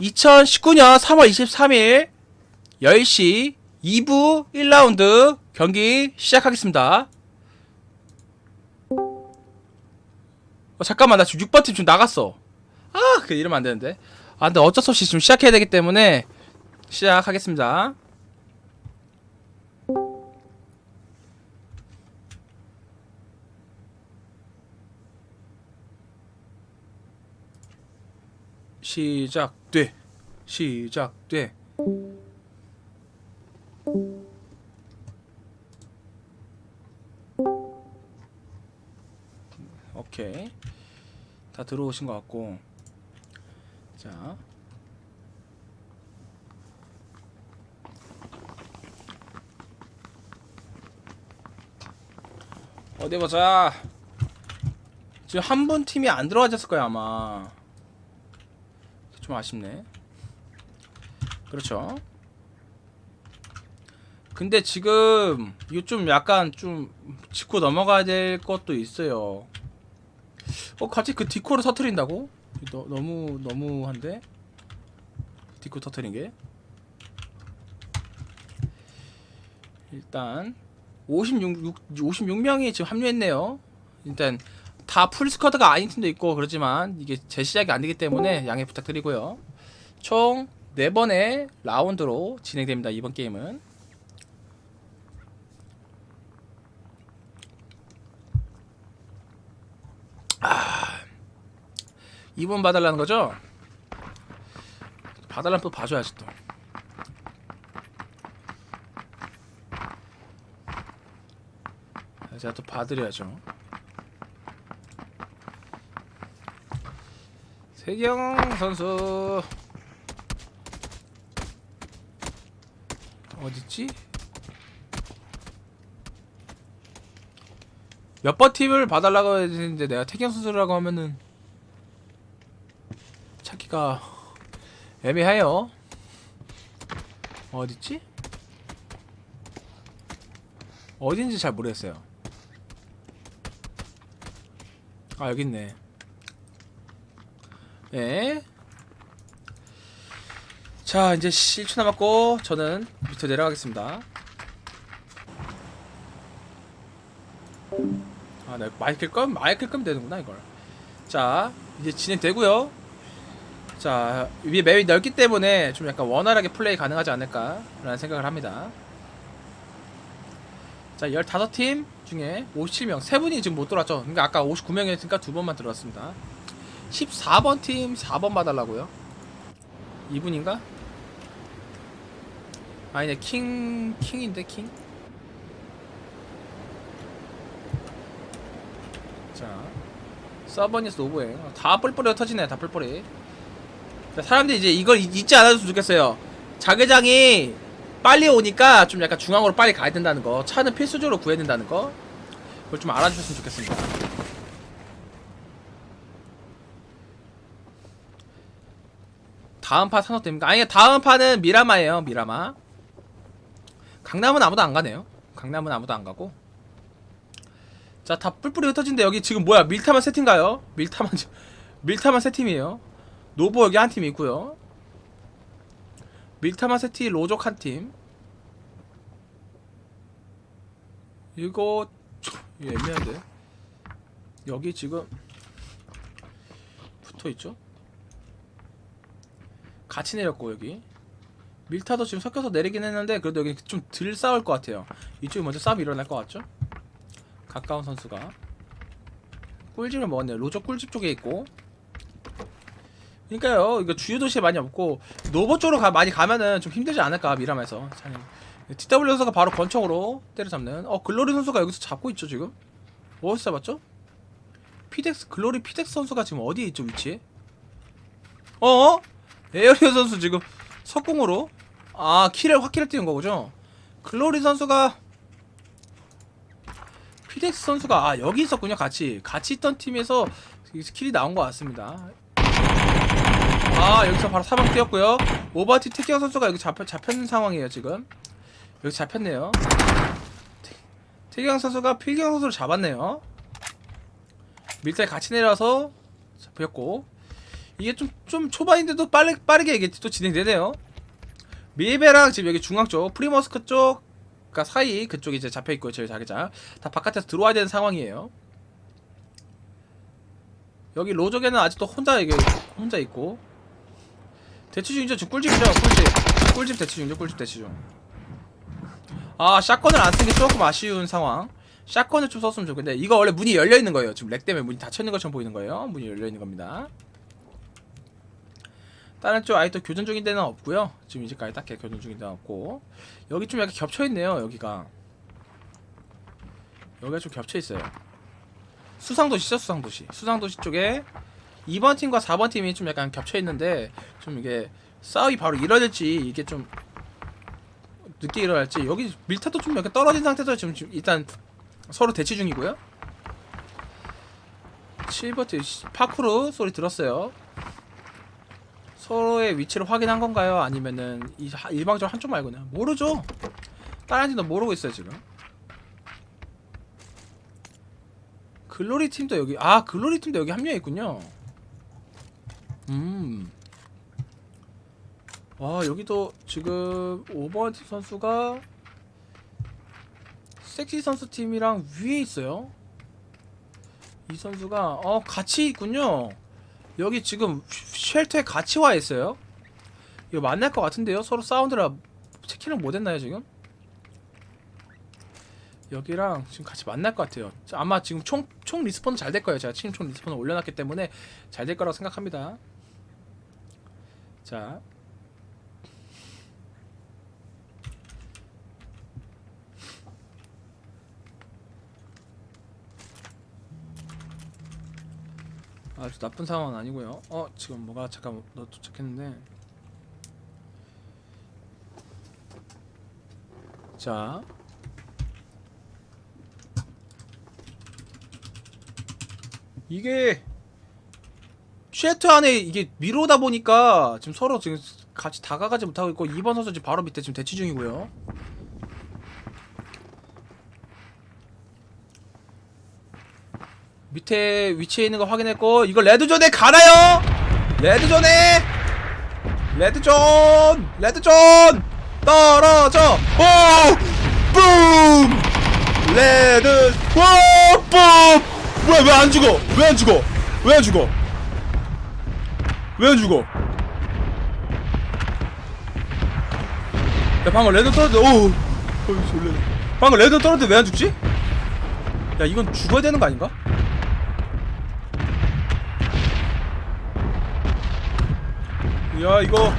2019년 3월 23일 10시 2부 1라운드 경기 시작하겠습니다. 어, 잠깐만 나 지금 6번 팀 지금 나갔어. 아, 그 이러면 안 되는데. 아, 근데 어쩔 수 없이 지금 시작해야 되기 때문에 시작하겠습니다. 시작돼. 시작돼. 오케이. 다 들어오신 것 같고. 자. 어디 보자. 지금 한 분 팀이 안 들어가졌을 거야 아마. 좀 아쉽네. 그렇죠. 근데 지금 이거 좀 약간 좀 짚고 넘어가야 될 것도 있어요. 어 갑자기 그 디코를 터트린다고? 너, 너무 너무한데? 디코 터트린 게? 일단 56, 56명이 지금 합류했네요. 일단 다 풀스쿼드가 아닌 팀도 있고 그렇지만 이게 재시작이 안 되기 때문에 양해 부탁드리고요. 총 4번의 라운드로 진행됩니다. 이번 게임은. 아. 2번 봐달라는 거죠? 봐달라면 또 봐줘야지 또. 제가 또 봐드려야죠. 세경 선수 어딨지? 몇번 팀을 봐달라고 했는데 내가 태경 선수라고 하면은 찾기가 애매해요. 어딨지? 어딘지 잘 모르겠어요. 아 여기 있네. 네. 자, 이제 1초 남았고 저는 밑으로 내려가겠습니다. 아, 나 마이크를 끄면 마이크를 끄면 되는구나 이걸. 자, 이제 진행되고요. 자, 위에 맵이 넓기 때문에 좀 약간 원활하게 플레이 가능하지 않을까 라는 생각을 합니다. 자, 15팀 중에 57명, 3분이 지금 못 들어왔죠. 그러니까 아까 59명이었으니까 두 번만 들어왔습니다. 14번 팀 4번 봐달라고요? 이분인가? 아니네 킹 킹인데 킹. 자 서버니스 노브에 다 뿔뿔이 흩어지네 다 뿔뿔이. 자, 사람들이 이제 이걸 잊- 잊지 않았으면 좋겠어요. 자개장이 빨리 오니까 좀 약간 중앙으로 빨리 가야 된다는 거. 차는 필수적으로 구해야 된다는 거. 그걸 좀 알아주셨으면 좋겠습니다. 다음 파 산업 됩니까? 아니 다음 파는 미라마예요 미라마. 강남은 아무도 안 가네요. 강남은 아무도 안 가고. 자 다 뿔뿔이 흩어진데 여기 지금 뭐야? 밀타만 세팀가요? 밀타만 밀타만 세 팀이에요. 노보 여기 한 팀이 있고요. 밀타만 세티 로족 한팀. 이거 애매한데. 여기 지금 붙어있죠? 같이 내렸고 여기 밀타도 지금 섞여서 내리긴 했는데 그래도 여기 좀 덜 싸울 것 같아요 이쪽이 먼저 싸움이 일어날 것 같죠? 가까운 선수가 꿀집을 먹었네요 로저 꿀집 쪽에 있고 그러니까요 이거 주요 도시에 많이 없고 노보 쪽으로 가, 많이 가면은 좀 힘들지 않을까 미라마에서. TW 선수가 바로 권총으로 때려잡는 어 글로리 선수가 여기서 잡고 있죠 지금 어디서 잡았죠? 피덱스 글로리 피덱스 선수가 지금 어디에 있죠 위치에? 어어? 에어리어 선수 지금 석궁으로 아 키를 확킬을 띄운 거죠. 글로리 선수가 피덱스 선수가 아 여기 있었군요 같이 같이 있던 팀에서 킬이 나온 것 같습니다. 아 여기서 바로 사방 뛰었고요. 오버티 태경 선수가 여기 잡혀 잡혔는 상황이에요 지금 여기 잡혔네요. 태- 태경 선수가 필경 선수를 잡았네요. 밀타에 같이 내려서 잡혔고 이게 좀 좀 초반인데도 빠르, 빠르게 이게 또 진행되네요. 밀베랑 지금 여기 중앙 쪽 프리머스크 쪽 그러니까 사이 그쪽이 이제 잡혀 있고요. 저희 자기장 다 바깥에서 들어와야 되는 상황이에요. 여기 로족에는 아직도 혼자 이게 혼자 있고 대치 중이죠. 지금 꿀집이죠. 꿀집. 꿀집 대치 중이죠. 꿀집 대치 중. 아 샷건을 안 쓴 게 조금 아쉬운 상황. 샷건을 좀 썼으면 좋겠는데 이거 원래 문이 열려 있는 거예요. 지금 렉 때문에 문이 닫혀 있는 것처럼 보이는 거예요. 문이 열려 있는 겁니다. 다른 쪽 아직도 교전 중인 데는 없고요. 지금 이제까지 딱히 교전 중인 데는 없고 여기 좀 약간 겹쳐 있네요. 여기가 여기가 좀 겹쳐 있어요. 수상도시죠, 수상도시. 수상도시 쪽에 2번 팀과 4번 팀이 좀 약간 겹쳐 있는데 좀 이게 싸움이 바로 일어날지 이게 좀 늦게 일어날지 여기 밀타도 좀 약간 떨어진 상태에서 지금, 지금 일단 서로 대치 중이고요. 7번 팀 파쿠르 소리 들었어요. 서로의 위치를 확인한 건가요? 아니면은 이 하- 일방적으로 한쪽 말고는 모르죠. 다른 팀도 모르고 있어요 지금. 글로리 팀도 여기 아 글로리 팀도 여기 합류해 있군요. 음. 와 여기도 지금 오버워치 선수가 섹시 선수 팀이랑 위에 있어요. 이 선수가 어 같이 있군요. 여기 지금 쉘터에 같이 와 있어요. 이거 만날 것 같은데요? 서로 사운드라 체킹을 못 했나요 지금? 여기랑 지금 같이 만날 것 같아요. 자, 아마 지금 총, 총 리스폰은 잘될 거예요. 제가 지금 총 리스폰을 올려놨기 때문에 잘 될 거라고 생각합니다. 자. 아주 나쁜 상황은 아니고요. 어 지금 뭐가 잠깐 너 도착했는데. 자. 이게 쉐트 안에 이게 미로다 보니까 지금 서로 지금 같이 다가가지 못하고 있고 2번 선수 지금 바로 밑에 지금 대치 중이고요. 밑에 위치에 있는 거 확인했고 이거 레드존에 가나요? 레드존에! 레드존! 레드존! 떨어져! 오 붐 레드 오붐 뭐야 왜 안 죽어? 왜 안 죽어? 왜 안 죽어? 왜 안 죽어? 야 방금 레드 떨어졌는데 오우. 어이 방금 레드 떨어졌는데 왜안 죽지? 야 이건 죽어야 되는 거 아닌가? 야 이거.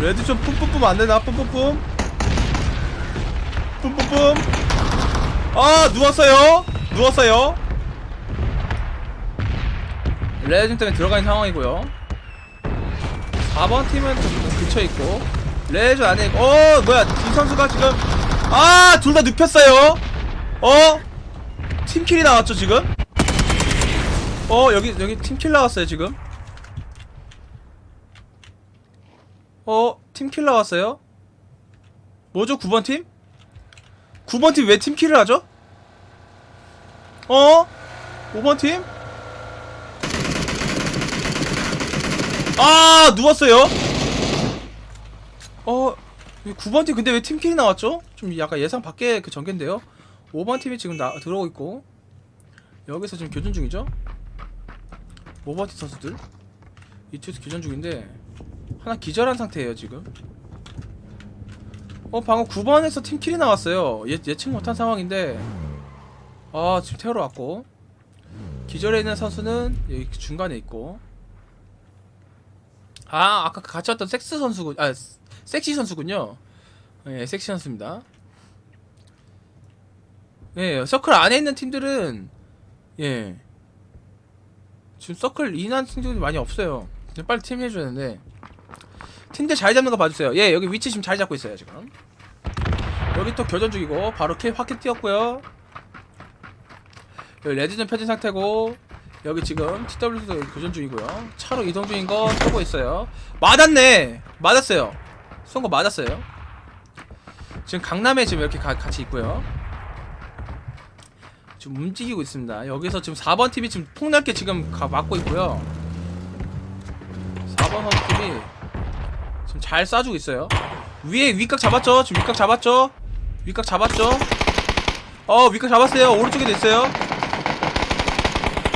레드 좀 뿜뿜뿜 안되나? 뿜뿜뿜? 뿜뿜뿜? 아 누웠어요? 누웠어요? 레드 때문에 들어가는 상황이고요. 4번 팀은 좀 그쳐있고 레드 안에 있고 어 뭐야 이 선수가 지금 아 둘 다 눕혔어요? 어? 팀킬이 나왔죠 지금? 어 여기 여기 팀킬 나왔어요 지금 어, 팀킬 나왔어요? 뭐죠, 9번 팀? 9번 팀 왜 팀킬을 하죠? 어? 5번 팀? 아, 누웠어요? 어, 9번 팀 근데 왜 팀킬이 나왔죠? 좀 약간 예상 밖의 그 전개인데요? 5번 팀이 지금 나, 들어오고 있고 여기서 지금 교전 중이죠? 5번 팀 선수들 이쪽에서 교전 중인데 하나 기절한 상태예요 지금. 어 방금 9번에서 팀킬이 나왔어요. 예, 예측 못한 상황인데. 아 지금 태우러 왔고. 기절해 있는 선수는 여기 중간에 있고. 아 아까 같이 왔던 섹스 선수군 아 섹시 선수군요. 예 섹시 선수입니다. 예 서클 안에 있는 팀들은 예. 지금 서클 인한 팀들이 많이 없어요. 빨리 팀 해줘야 되는데 팀들 자리 잡는 거 봐주세요. 예, 여기 위치 지금 자리 잡고 있어요, 지금. 여기 또 교전 중이고, 바로 킬 확킬 띄었고요. 여기 레드전 펴진 상태고, 여기 지금 TW도 교전 중이고요. 차로 이동 중인 거 쏘고 있어요. 맞았네! 맞았어요. 쏜 거 맞았어요. 지금 강남에 지금 이렇게 가- 같이 있고요. 지금 움직이고 있습니다. 여기서 지금 4번 팀이 지금 폭넓게 지금 가, 막고 있고요. 4번 선수팀이 지금 잘 쏴주고 있어요. 위에 윗각 잡았죠? 지금 윗각 잡았죠? 윗각 잡았죠? 어, 윗각 잡았어요. 오른쪽에도 있어요.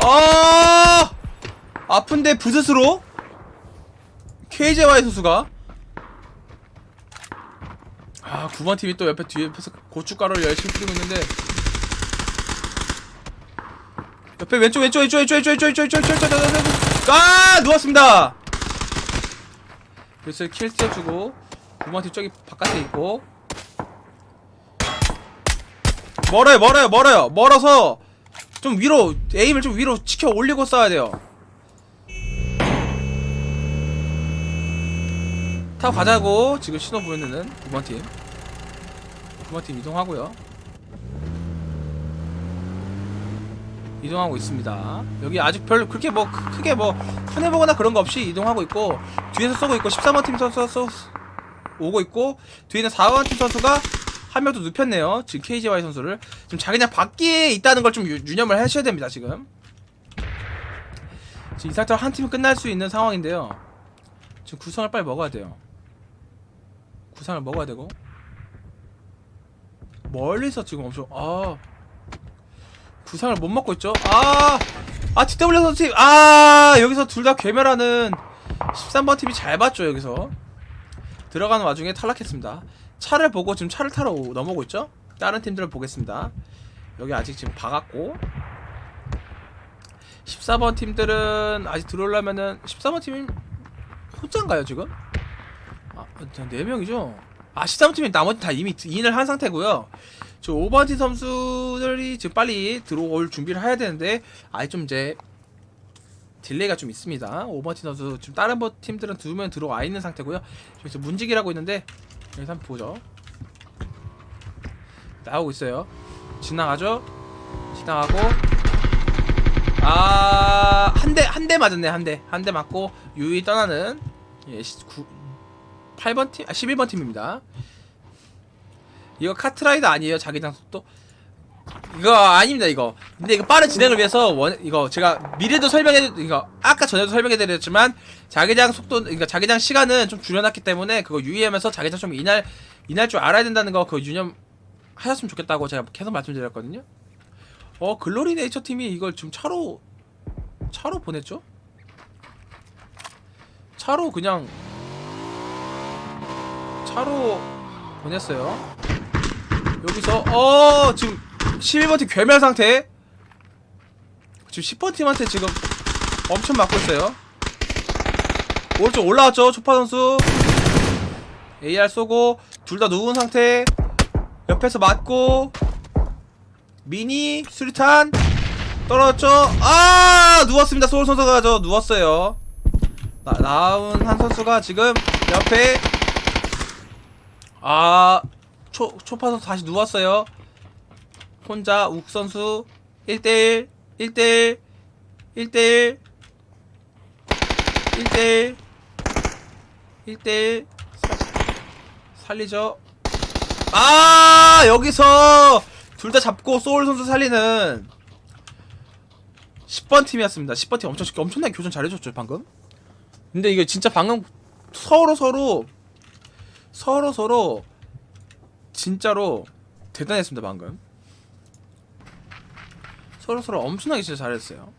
아! 아픈데 부스스로 KJY 선수가 아, 9번 팀이 또 옆에 뒤에 옆에서 고춧가루를 열심히 뿌리고 있는데 옆에 왼쪽 왼쪽 왼쪽 왼쪽 왼쪽 왼쪽 왼쪽 왼쪽 왼쪽 왼쪽 왼쪽 왼쪽 아 누웠습니다 그래서 킬 띄워주고 9번 팀 저기 바깥에 있고. 멀어요 멀어요 멀어요. 멀어서 좀 위로 에임을 좀 위로 치켜 올리고 쏴야 돼요. 타고 가자고 지금 신호 보내는 9번 팀. 9번 팀 이동하고요 이동하고 있습니다. 여기 아직 별 그렇게 뭐 크- 크게 뭐 손해보거나 그런 거 없이 이동하고 있고 뒤에서 쏘고 있고 13번 팀 선수 쏘 오고 있고 뒤에는 4번 팀 선수가 한 명 더 눕혔네요. 지금 KGY 선수를. 지금 자기장 밖에 있다는 걸 좀 유념을 하셔야 됩니다 지금. 지금 이 상태로 한 팀은 끝날 수 있는 상황인데요. 지금 구상을 빨리 먹어야 돼요. 구상을 먹어야 되고. 멀리서 지금 엄청 아 구상을 못 먹고 있죠. 아, 아 TW 선수 팀, 아 여기서 둘 다 괴멸하는 13번 팀이 잘 봤죠 여기서. 들어가는 와중에 탈락했습니다. 차를 보고 지금 차를 타러 오- 넘어오고 있죠? 다른 팀들을 보겠습니다. 여기 아직 지금 박았고. 14번 팀들은 아직 들어오려면은 13번 팀이 혼자인가요 지금? 아, 4명이죠? 아 13번 팀이 나머지 다 이미 인을 한 상태고요 저 5번 팀 선수들이 지금 빨리 들어올 준비를 해야 되는데 아직 좀 이제 딜레이가 좀 있습니다. 5번 팀 선수 지금 다른 버- 팀들은 두 명 들어와 있는 상태고요. 여기서 문지기라고 있는데 여기서 한번 보죠. 나오고 있어요. 지나가죠? 지나가고 아, 한 대, 한 대 맞았네, 한 대. 한 대 맞고, 유이 떠나는, 예, 시, 9, 8번 팀, 아, 11번 팀입니다. 이거 카트라이더 아니에요, 자기장 속도? 이거 아닙니다, 이거. 근데 이거 빠른 진행을 위해서, 원, 이거 제가 미리도 설명해, 이거, 아까 전에도 설명해 드렸지만, 자기장 속도, 그러니까 자기장 시간은 좀 줄여놨기 때문에, 그거 유의하면서 자기장 좀 인할, 인할 줄 알아야 된다는 거, 그거 유념 하셨으면 좋겠다고 제가 계속 말씀드렸거든요. 어 글로리 네이처 팀이 이걸 지금 차로 차로 보냈죠? 차로 그냥 차로 보냈어요. 여기서 어 지금 11번 팀 괴멸 상태. 지금 10번 팀한테 지금 엄청 맞고 있어요. 오른쪽 올라왔죠 초파 선수. AR 쏘고 둘 다 누운 상태. 옆에서 맞고 미니 수리탄 떨어졌죠 아 누웠습니다 소울 선수가 저 누웠어요 나, 나온 한 선수가 지금 옆에 아 초, 초파 선수 다시 누웠어요 혼자 욱 선수 1대1 1대1 1대1 1대1 1대1 살리죠 아 여기서 둘 다 잡고 소울 선수 살리는 10번 팀이었습니다. 10번 팀 엄청 엄청나게 교전 잘해줬죠 방금. 근데 이게 진짜 방금 서로 서로 서로 서로 진짜로 대단했습니다 방금. 서로 서로 엄청나게 진짜 잘했어요.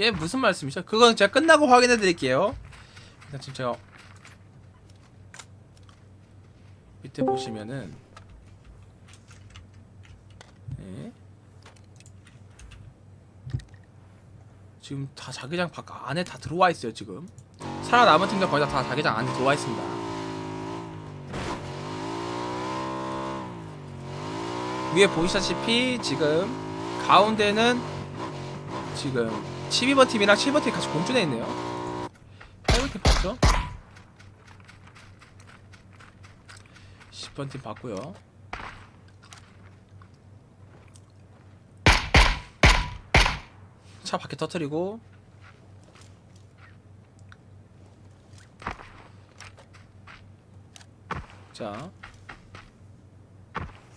얘 무슨 말씀이죠? 그건 제가 끝나고 확인해 드릴게요. 일단 지금 제가 밑에 보시면은 네. 지금 다 자기장 밖 안에 다 들어와 있어요 지금 살아남은 팀들 거의 다, 다 자기장 안에 들어와 있습니다 위에 보시다시피 지금 가운데는 지금 12번 팀이랑 7번 팀이 같이 공존해 있네요. 8번 팀 봤죠? 10번 팀 봤고요. 차 밖에 터트리고. 자.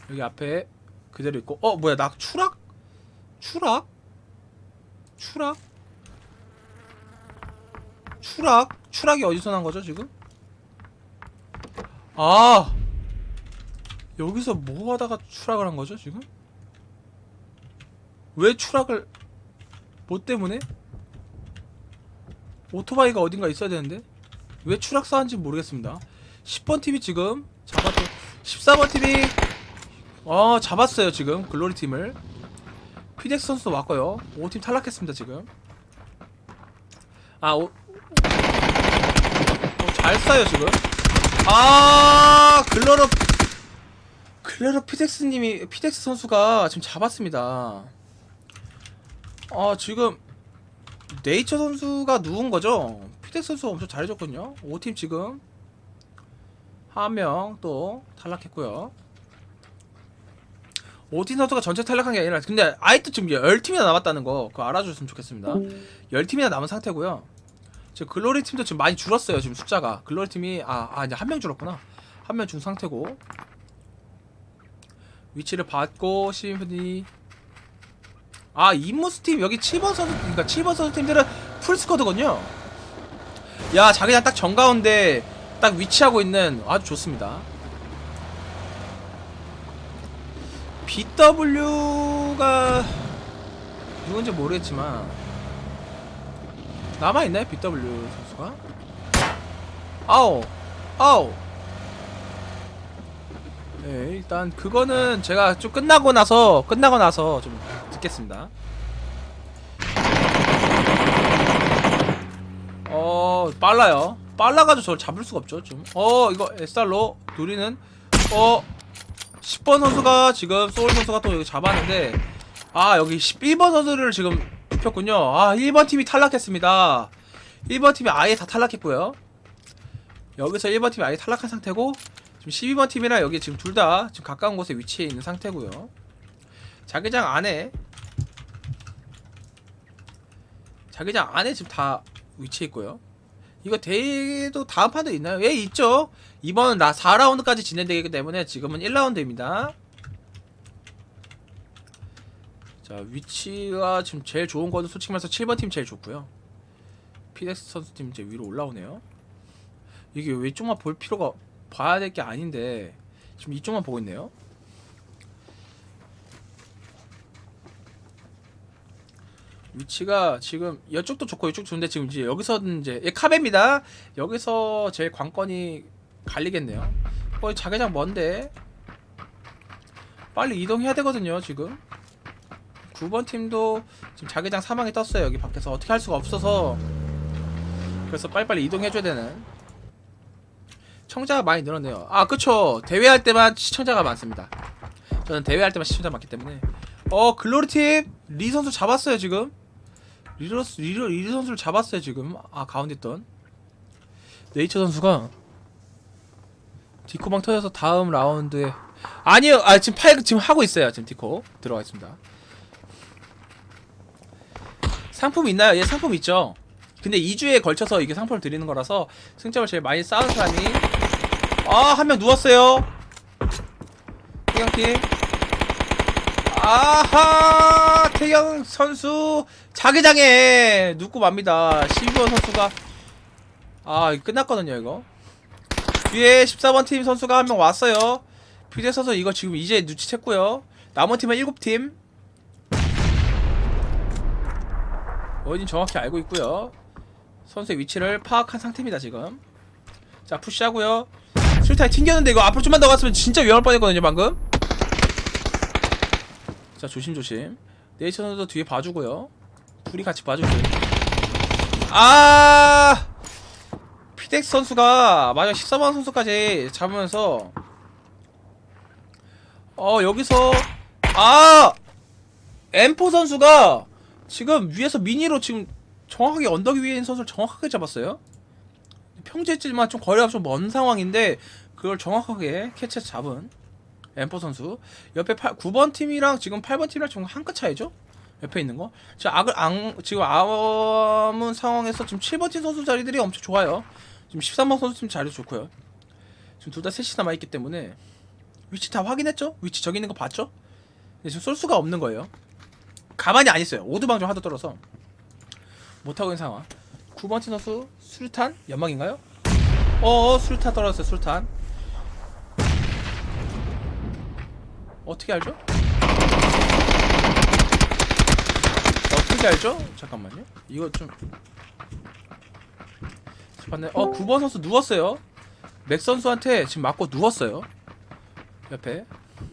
여기 앞에 그대로 있고 어 뭐야 나 추락? 추락? 추락? 추락? 추락이 어디서 난 거죠 지금? 아 여기서 뭐 하다가 추락을 한 거죠 지금? 왜 추락을 뭐 때문에? 오토바이가 어딘가 있어야 되는데 왜 추락사한지 모르겠습니다 10번 팀이 지금 잡았죠 14번 팀이 어 잡았어요 지금 글로리 팀을. 피덱스 선수도 왔고요. 5팀 탈락했습니다 지금. 아 오, 어, 잘 쏴요 지금. 아 글로럽 글로럽 피덱스님이 피덱스 선수가 지금 잡았습니다. 아 지금 네이처 선수가 누운 거죠? 피덱스 선수가 엄청 잘해줬거든요. 5팀 지금 한 명 또 탈락했고요 오틴 선수가 전체 탈락한 게 아니라 근데 아이도 지금 10팀이나 남았다는 거 그거 알아줬으면 좋겠습니다. 10팀이나 남은 상태고요. 지금 글로리 팀도 지금 많이 줄었어요 지금 숫자가. 글로리 팀이 아, 아 이제 한 명 줄었구나. 한 명 준 상태고. 위치를 받고 시민분이 아 임무스 팀 여기 7번 선수 그러니까 7번 선수 팀들은 풀 스쿼드거든요. 야 자기장 딱 정가운데 딱 위치하고 있는 아주 좋습니다 BW가 누군지 모르겠지만 남아 있나요 BW 선수가? 아우 아우 네 일단 그거는 제가 좀 끝나고 나서 끝나고 나서 좀 듣겠습니다. 어 빨라요. 빨라가지고 저를 잡을 수가 없죠 좀어 이거 SR로 누리는 어 10번 선수가 지금 소울 선수가 또 여기 잡았는데 아 여기 11번 선수를 지금 눕혔군요. 아 1번 팀이 탈락했습니다. 1번 팀이 아예 다 탈락했고요. 여기서 1번 팀이 아예 탈락한 상태고 지금 12번 팀이랑 여기 지금 둘 다 지금 가까운 곳에 위치해 있는 상태고요. 자기장 안에 자기장 안에 지금 다 위치해 있고요 이거 대회도 다음 판도 있나요? 예 있죠. 이번은 나 4라운드까지 진행되기 때문에 지금은 1라운드입니다. 자 위치가 지금 제일 좋은 거는 솔직히 말해서 7번 팀 제일 좋고요. 피덱스 선수 팀 이제 위로 올라오네요. 이게 왜 이쪽만 볼 필요가 봐야 될 게 아닌데 지금 이쪽만 보고 있네요 위치가 지금 이쪽도 좋고 이쪽 좋은데 지금 이제 여기서는 이제 예, 카베입니다. 여기서 제일 관건이 갈리겠네요. 거의 자개장 먼데 빨리 이동해야 되거든요. 지금 9번 팀도 지금 자개장 사망이 떴어요. 여기 밖에서 어떻게 할 수가 없어서 그래서 빨리빨리 이동해줘야 되는 청자가 많이 늘었네요. 아 그쵸 대회할 때만 시청자가 많습니다. 저는 대회할 때만 시청자 많기 때문에 어 글로리 팀 리 선수 잡았어요 지금. 리러스 리러 리러 선수를 잡았어요 지금. 아 가운데 있던. 네이처 선수가 디코방 터져서 다음 라운드에 아니요 아 지금 팔 지금 하고 있어요 지금 디코. 들어가 있습니다. 상품 있나요? 예 상품 있죠. 근데 2주에 걸쳐서 이게 상품을 드리는 거라서 승점을 제일 많이 쌓은 사람이 아 한 명 누웠어요. 태경팀 아하 태경 선수 자기장에 눕고 맙니다. 12번 선수가 아 끝났거든요 이거. 뒤에 14번 팀 선수가 한 명 왔어요. 피데 선수 이거 지금 이제 눈치챘고요. 남은 팀은 7팀. 어딘 정확히 알고 있고요. 선수의 위치를 파악한 상태입니다 지금. 자 푸시하고요. 술타에 튕겼는데 이거 앞으로 좀만 더 갔으면 진짜 위험할 뻔했거든요 방금 자 조심조심. 네이처 선수도 뒤에 봐주고요. 둘이 같이 봐주고요. 아! 피덱스 선수가 마지막 14번 선수까지 잡으면서 어 여기서 아! M4 선수가 지금 위에서 미니로 지금 정확하게 언덕 위에 있는 선수를 정확하게 잡았어요. 평지했지만 좀 거리가 좀 먼 상황인데 그걸 정확하게 캐치해서 잡은 엠포 선수 옆에 8, 9번 팀이랑 지금 8번 팀이랑 지금 한 끗 차이죠? 옆에 있는 거. 지금 악을 앙 지금 아문 상황에서 지금 7번 팀 선수 자리들이 엄청 좋아요. 지금 13번 선수 팀 자리 좋고요. 지금 둘 다 셋이 남아 있기 때문에 위치 다 확인했죠? 위치 저기 있는 거 봤죠? 근데 지금 쏠 수가 없는 거예요. 가만히 안 있어요. 오두방정 하도 떨어서 못 하고 있는 상황. 9번 팀 선수 수류탄 연막인가요? 어 수류탄 떨어졌어요 수류탄 어떻게 알죠? 어떻게 알죠? 잠깐만요. 이거 좀. 봤네. 어 9번 선수 누웠어요. 맥 선수한테 지금 맞고 누웠어요. 옆에.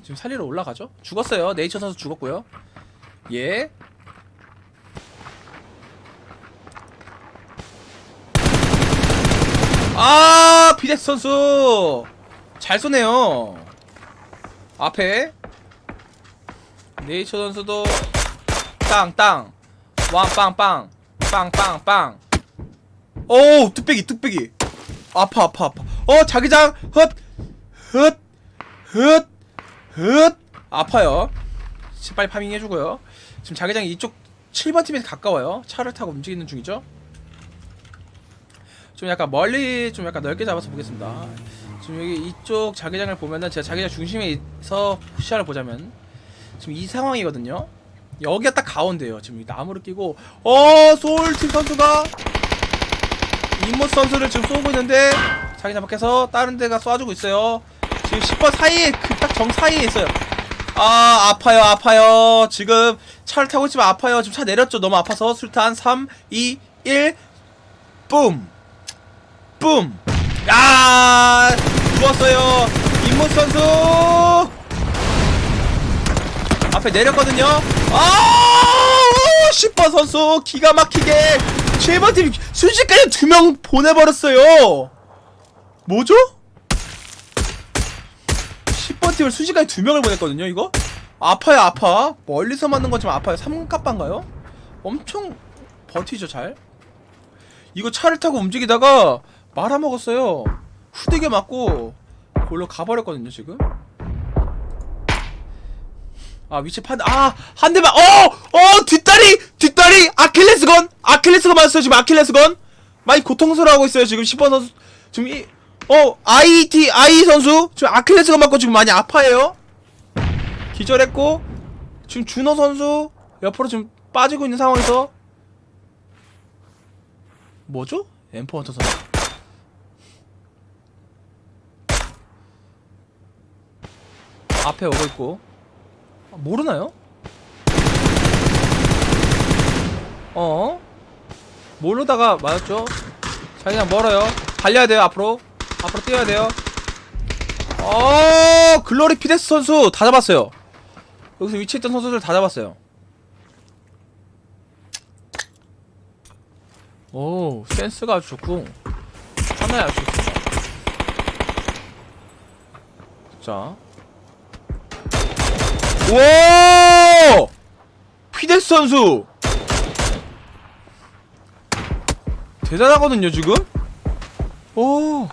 지금 살리러 올라가죠? 죽었어요. 네이처 선수 죽었고요. 예. 아 비덱스 선수! 잘 쏘네요. 앞에 네이처 선수도 땅땅. 왕빵빵. 빵빵빵. 오 뚝배기 뚝배기. 아파 아파 아파. 어 자기장. 헛헛헛헛. 아파요. 빨리 파밍 해주고요. 지금 자기장이 이쪽 7번 팀에서 가까워요. 차를 타고 움직이는 중이죠. 좀 약간 멀리 좀 약간 넓게 잡아서 보겠습니다. 지금 여기 이쪽 자기장을 보면은 제가 자기장 중심에서 시야를 보자면 지금 이 상황이거든요. 여기가 딱 가운데요. 지금 이 나무를 끼고 어 소울팀 선수가 임모 선수를 지금 쏘고 있는데 자기장 밖에서 다른 데가 쏴주고 있어요. 지금 10번 사이에 그 딱 정 사이에 있어요. 아 아파요 아파요 지금 차를 타고 있지만 아파요 지금 차 내렸죠 너무 아파서 술탄 3 2 1 뿜! 뿜! 야! 누웠어요. 임무 선수! 앞에 내렸거든요. 아! 10번 선수 기가 막히게 7번 팀 순식간에 두 명 보내버렸어요. 뭐죠? 10번 팀을 순식간에 두 명을 보냈거든요, 이거? 아파요, 아파. 멀리서 맞는 거지만 아파요. 삼갑반가요? 엄청 버티죠, 잘. 이거 차를 타고 움직이다가 말아먹었어요. 후대게 맞고 골로 가버렸거든요 지금. 아 위치 판, 아한 대만, 어, 어 뒷다리, 뒷다리, 아킬레스건, 아킬레스건 맞았어요 지금 아킬레스건. 많이 고통스러워하고 있어요 지금 10번 선수 지금 이, 어 IT I 선수 지금 아킬레스건 맞고 지금 많이 아파해요. 기절했고 지금 준호 선수 옆으로 지금 빠지고 있는 상황에서 뭐죠? 엠퍼 헌터 선수. 앞에 오고 있고 아, 모르나요? 어? 모르다가 맞았죠? 자 그냥 멀어요. 달려야 돼요 앞으로. 앞으로 뛰어야 돼요. 어 글로리 피데스 선수 다 잡았어요. 여기서 위치했던 선수들 다 잡았어요. 오 센스가 좋고 하나에 좋습니다. 자 오! 피데스 선수. 대단하거든요 지금? 오.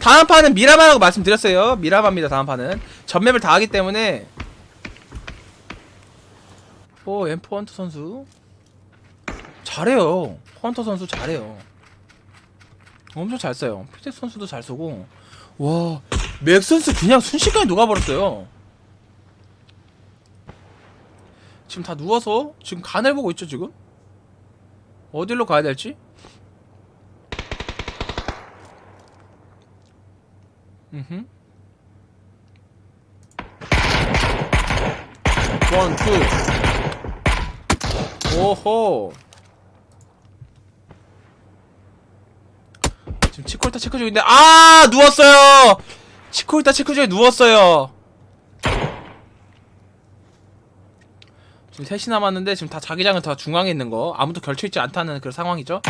다음 판은 미라마라고 말씀드렸어요. 미라마입니다 다음 판은. 전맵을 다 하기 때문에. 오 엠포 헌터 선수. 잘해요. 헌터 선수 잘해요. 엄청 잘 써요. 피데스 선수도 잘 쏘고. 와 맥 선수 그냥 순식간에 녹아버렸어요 지금 다 누워서 지금 간을 보고 있죠 지금? 어디로 가야 될지? 음흠. 원투 오호. 지금 치콜타 체크 중인데 아 누웠어요! 치콜타 체크 중에 누웠어요 지금 셋이 남았는데 지금 다 자기장은 다 중앙에 있는 거. 아무도 결쳐있지 않다는 그런 상황이죠.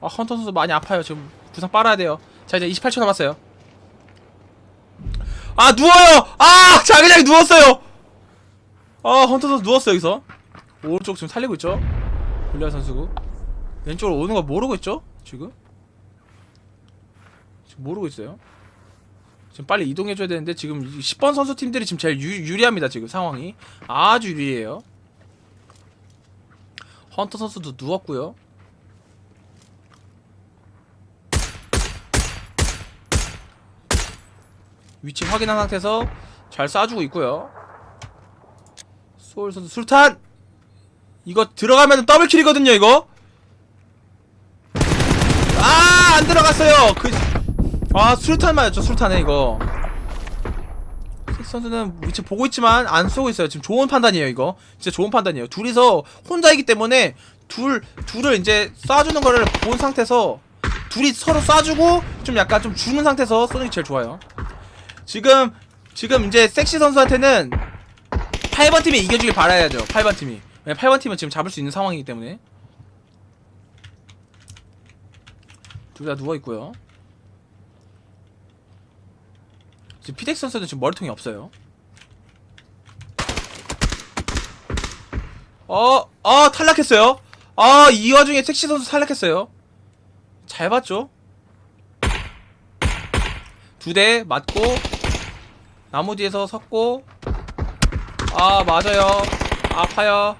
아 헌터 선수 많이 아파요. 지금 구상 빨아야 돼요. 자 이제 28초 남았어요. 아 누워요! 아 자기장이 누웠어요! 아 헌터 선수 누웠어요 여기서. 오른쪽 지금 살리고 있죠? 골리아 선수고. 왼쪽으로 오는 거 모르고 있죠? 지금? 지금 모르고 있어요 지금 빨리 이동해줘야 되는데 지금 10번 선수 팀들이 지금 제일 유, 유리합니다 지금 상황이. 아주 유리해요. 헌터 선수도 누웠고요. 위치 확인한 상태에서 잘 쏴주고 있고요. 소울 선수 술탄! 이거 들어가면 더블킬이거든요 이거. 아 안 들어갔어요. 그 아 수류탄 맞았죠 수류탄에 이거. 섹 선수는 위치 보고 있지만 안 쏘고 있어요. 지금 좋은 판단이에요 이거. 진짜 좋은 판단이에요. 둘이서 혼자이기 때문에 둘 둘을 이제 쏴주는 거를 본 상태에서 둘이 서로 쏴주고 좀 약간 좀 주는 상태에서 쏘는 게 제일 좋아요. 지금 지금 이제 섹시 선수한테는 8번 팀이 이겨주길 바라야죠 8번 팀이. 왜 8번 팀은 지금 잡을 수 있는 상황이기 때문에. 둘 다 누워있고요 지금 피덱 선수는 지금 머리통이 없어요. 어, 어 탈락했어요. 아 이 와중에 섹시 선수 탈락했어요. 잘 봤죠? 두 대 맞고 나무 뒤에서 섰고 아 맞아요. 아파요.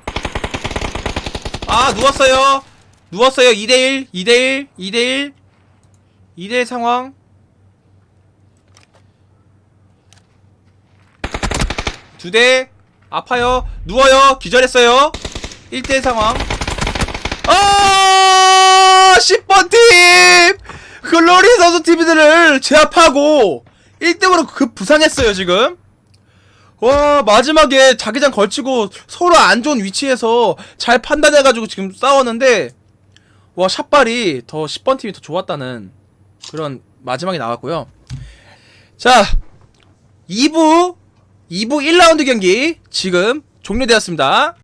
아 누웠어요. 누웠어요. 2대1 2대1 2대1 2대1 상황 두 대 아파요. 누워요. 기절했어요. 1대1 상황. 아! 10번 팀! 글로리 선수 팀들을 제압하고 1등으로 급 부상했어요 지금. 와 마지막에 자기장 걸치고 서로 안 좋은 위치에서 잘 판단해가지고 지금 싸웠는데 와 샷발이 더 10번 팀이 더 좋았다는 그런 마지막에 나왔고요. 자 2부 2부 1라운드 경기 지금 종료되었습니다